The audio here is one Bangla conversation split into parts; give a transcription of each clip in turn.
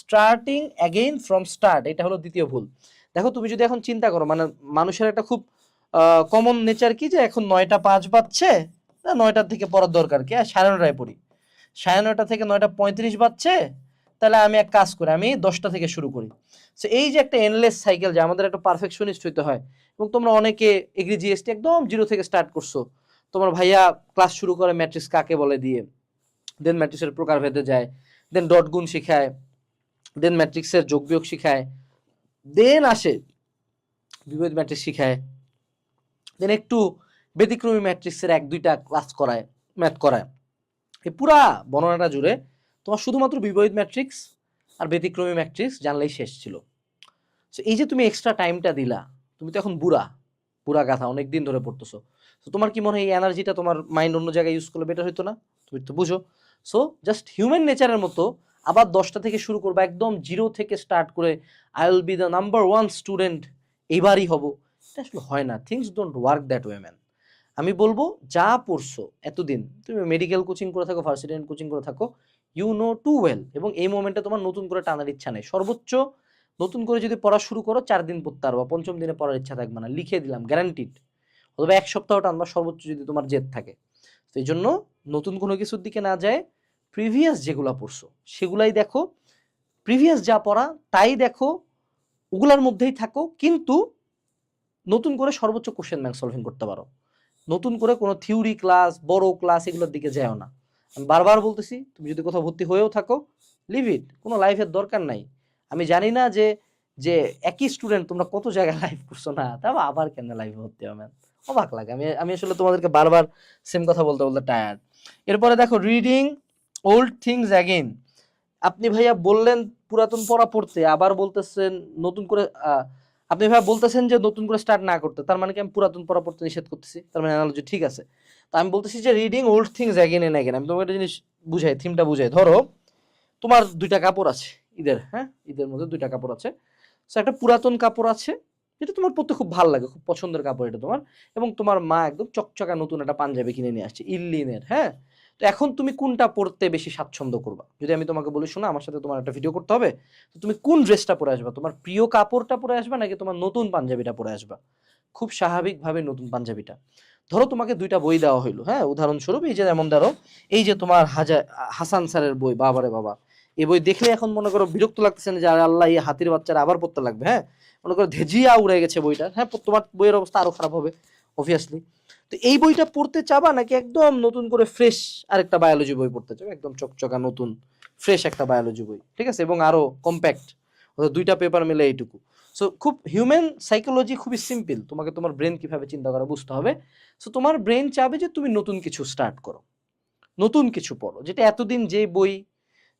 স্টার্টিং অ্যাগেইন ফ্রম স্টার্ট এটা হলো দ্বিতীয় ভুল। দেখো, তুমি যদি এখন চিন্তা করো মানে মানুষের একটা খুব কমন নেচার কি যে এখন নয়টা পাঁচ বাজছে নয়টার থেকে পড়ার দরকার কি? সাড়ে নটায় পড়ি। সাড়ে নয়টা থেকে নয়টা পঁয়ত্রিশ বাজছে, তাহলে আমি এক কাজ করি, আমি দশটা থেকে শুরু করি। সো এই যে একটা এনলেস সাইকেল যে আমাদের একটা পারফেকশনিস্ট হইতে হয়, এবং তোমরা অনেকে এগ্রি জিএসটি একদম জিরো থেকে স্টার্ট করছ। তোমার ভাইয়া ক্লাস শুরু করে ম্যাট্রিক্স কাকে বলে দিয়ে দেন ম্যাট্রিক্সের প্রকার ভেদে যায় দেন ডট গুণ শিখায়। দেন ম্যাট্রিক্সের যোগ বিয়োগ শিখায়। দেন আসে বিপরীত ম্যাট্রিক্স শিখায়। দেন একটু ব্যতিক্রমী ম্যাট্রিক্সের এক, দুইটা ক্লাস করায় ম্যাথ করায়। এই পুরা বর্ণনাটা জুড়ে তোমার শুধুমাত্র বিপরীত ম্যাট্রিক্স আর ব্যতিক্রমী ম্যাট্রিক্স জানলেই শেষ ছিল। সো এই যে তুমি এক্সট্রা টাইমটা দিলা, তুমি তো এখন বুড়া বুড়া গাথা অনেক দিন ধরে পড়তেছো। তো তোমার কি মনে হয় এই এনার্জিটা তোমার মাইন্ড অন্য জায়গায় ইউজ করলে বেটার হতো না? তুমি তো বুঝো। সো জাস্ট হিউম্যান নেচারের মতো আবার দশটা থেকে শুরু করবা, একদম জিরো থেকে স্টার্ট করে I will be the number one student এইবারই হব। এটা আসলে হয় না। Things don't work that way man আমি বলব, যা পড়ছো এতদিন, তুমি মেডিকেল কোচিং করে থাকো ভার্সিটি কোচিং করে থাকো ইউ নো টু ওয়েল এবং এই মোমেন্টে তোমার নতুন করে টানার ইচ্ছা নেই। সর্বোচ্চ নতুন করে যদি পড়া শুরু করো, চার দিন পড়তে পারবা, পঞ্চম দিনে পড়ার ইচ্ছা থাকবে না। লিখে দিলাম গ্যারান্টিড অথবা এক সপ্তাহ টানবা, সর্বোচ্চ যদি তোমার জেদ থাকে। তো এই জন্য নতুন কোনো কিছুর দিকে না যায় প্রিভিয়াস যেগুলা পড়ছো, সেগুলাই দেখো। প্রিভিয়াস যা পড়া, তাই দেখো, ওগুলার মধ্যেই থাকো। কিন্তু নতুন করে সর্বোচ্চ কোশ্চেন ব্যাংক সলভিং করতে পারো। নতুন করে কোনো থিওরি ক্লাস বড় ক্লাস এগুলোর দিকে যাও না। আমি বারবার বলতেছি, তুমি যদি কোথাও ভর্তি হয়েও থাকো লিভ ইট কোনো লাইফের দরকার নাই। আমি জানি না যে যে একই স্টুডেন্ট তোমরা কত জায়গায় লাইভ করছ না। তা আবার কেন লাইভে ভর্তি হবে? অবাক লাগে। আমি আমি আসলে তোমাদেরকে বারবার সেম কথা বলতে বলতে টায়ার্ড এরপরে দেখো রিডিং ওল্ড থিংস অ্যাগেন আপনি ভাইয়া বললেন পুরাতন পড়া পড়তে, আবার বলতেছেন নতুন করে আপনি ভাইয়া বলতেছেন যে নতুন করে স্টার্ট না করতে, তার মানে কি আমি পুরাতন পড়া পড়তে নিষেধ করতেছি? তার মানে অ্যানালজি ঠিক আছে। তো আমি বলতেছি যে reading old things again and again আমি তোমাকে একটা জিনিস বুঝাই থিমটা বুঝাই। ধরো, তোমার দুইটা কাপড় আছে, ঈদের হ্যাঁ? ঈদের মধ্যে দুইটা কাপড় আছে। সো একটা পুরাতন কাপড় আছে, যেটা তোমার পড়তে খুব ভালো লাগে, খুব পছন্দের কাপড় এটা তোমার। এবং তোমার মা একদম চকচকা নতুন একটা পাঞ্জাবি কিনে নিয়ে আসছে, ইল্লিনের হ্যাঁ? তো এখন তুমি কোনটা পড়তে বেশি স্বাচ্ছন্দ্য করবা? যদি আমি তোমাকে বলি, শোনা, আমার সাথে তোমার একটা ভিডিও করতে হবে। তো তুমি কোন ড্রেসটা পরে আসবা? তোমার প্রিয় কাপড়টা পরে আসবা নাকি তোমার নতুন পাঞ্জাবিটা পরে আসবা? খুব স্বাভাবিকভাবে নতুন পাঞ্জাবিটা। ধরো তোমাকে দুইটা বই দেওয়া হইল হ্যাঁ? উদাহরণস্বরূপ এই যে যেমন ধরো, এই যে তোমার হাজা, হাসান স্যারের বই, বাবারে বাবা। এই বই দেখলে এখন মনে করো বিরক্ত লাগতেছে না যে আল্লাহ, এই হাতির বাচ্চারা আবার পড়তে লাগবে। হ্যাঁ? মনে করো ধেজিয়া উড়ে গেছে বইটা। হ্যাঁ তোমার বইয়ের অবস্থা আরও খারাপ হবে অবভিয়াসলি তো এই বইটা পড়তে চাবা নাকি একদম নতুন করে ফ্রেশ আরেকটা বায়োলজি বই পড়তে চাও একদম চকচকা নতুন ফ্রেশ একটা বায়োলজি বই, ঠিক আছে? এবং আরও কম্প্যাক্ট অর্থাৎ দুইটা পেপার মিলে এইটুকু। সো খুব হিউম্যান সাইকোলজি খুবই সিম্পল তোমাকে তোমার ব্রেন কীভাবে চিন্তা করা বুঝতে হবে। সো তোমার ব্রেন চাবে যে তুমি নতুন কিছু স্টার্ট করো। নতুন কিছু পড়ো, যেটা এতদিন যে বই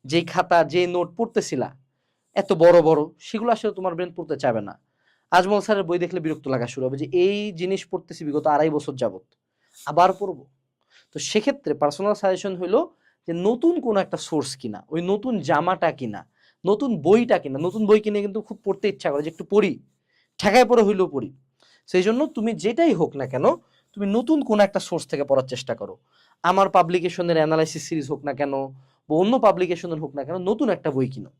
যেই খাতা, যে নোট পড়তেছিলা, এত বড় বড়, সেগুলো আসলে তোমার ব্রেন পড়তে চাবে না। আজমল স্যারের বই দেখলে বিরক্ত লাগা শুরু হবে যে এই জিনিস পড়তেছি বিগত আড়াই বছর যাবত আবার পড়ব? তো সেক্ষেত্রে পার্সোনাল সাজেশন হলো যে নতুন কোনো একটা সোর্স কিনা, ওই নতুন জামাটা কিনা, নতুন বইটা কিনা, নতুন বই কিনে কিন্তু খুব পড়তে ইচ্ছা করে যে একটু পড়ি, ঠেকায় পড়ে হইলেও পড়ি। সেই জন্য তুমি যেটাই হোক না কেন, তুমি নতুন কোনো একটা সোর্স থেকে পড়ার চেষ্টা করো। আমার পাবলিকেশনের অ্যানালাইসিস সিরিজ হোক না কেন, বা অন্য পাবলিকেশনের হোক না কেন, নতুন একটা বই কিনো।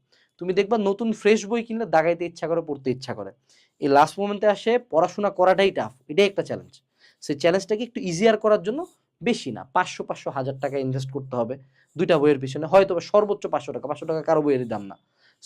তুমি দেখবা নতুন ফ্রেশ বই কিনলে দাগাইতে ইচ্ছা করে, পড়তে ইচ্ছা করে। এই লাস্ট মোমেন্টে আসে পড়াশোনা করাটাই টাফ এটাই একটা চ্যালেঞ্জ সেই চ্যালেঞ্জটাকে একটু ইজিয়ার করার জন্য বেশি না, পাঁচশো পাঁচশো, হাজার টাকা ইনভেস্ট করতে হবে। দুইটা বইয়ের পিছনে হয়তো সর্বোচ্চ পাঁচশো টাকা পাঁচশো টাকা কারও বইয়ের দাম না।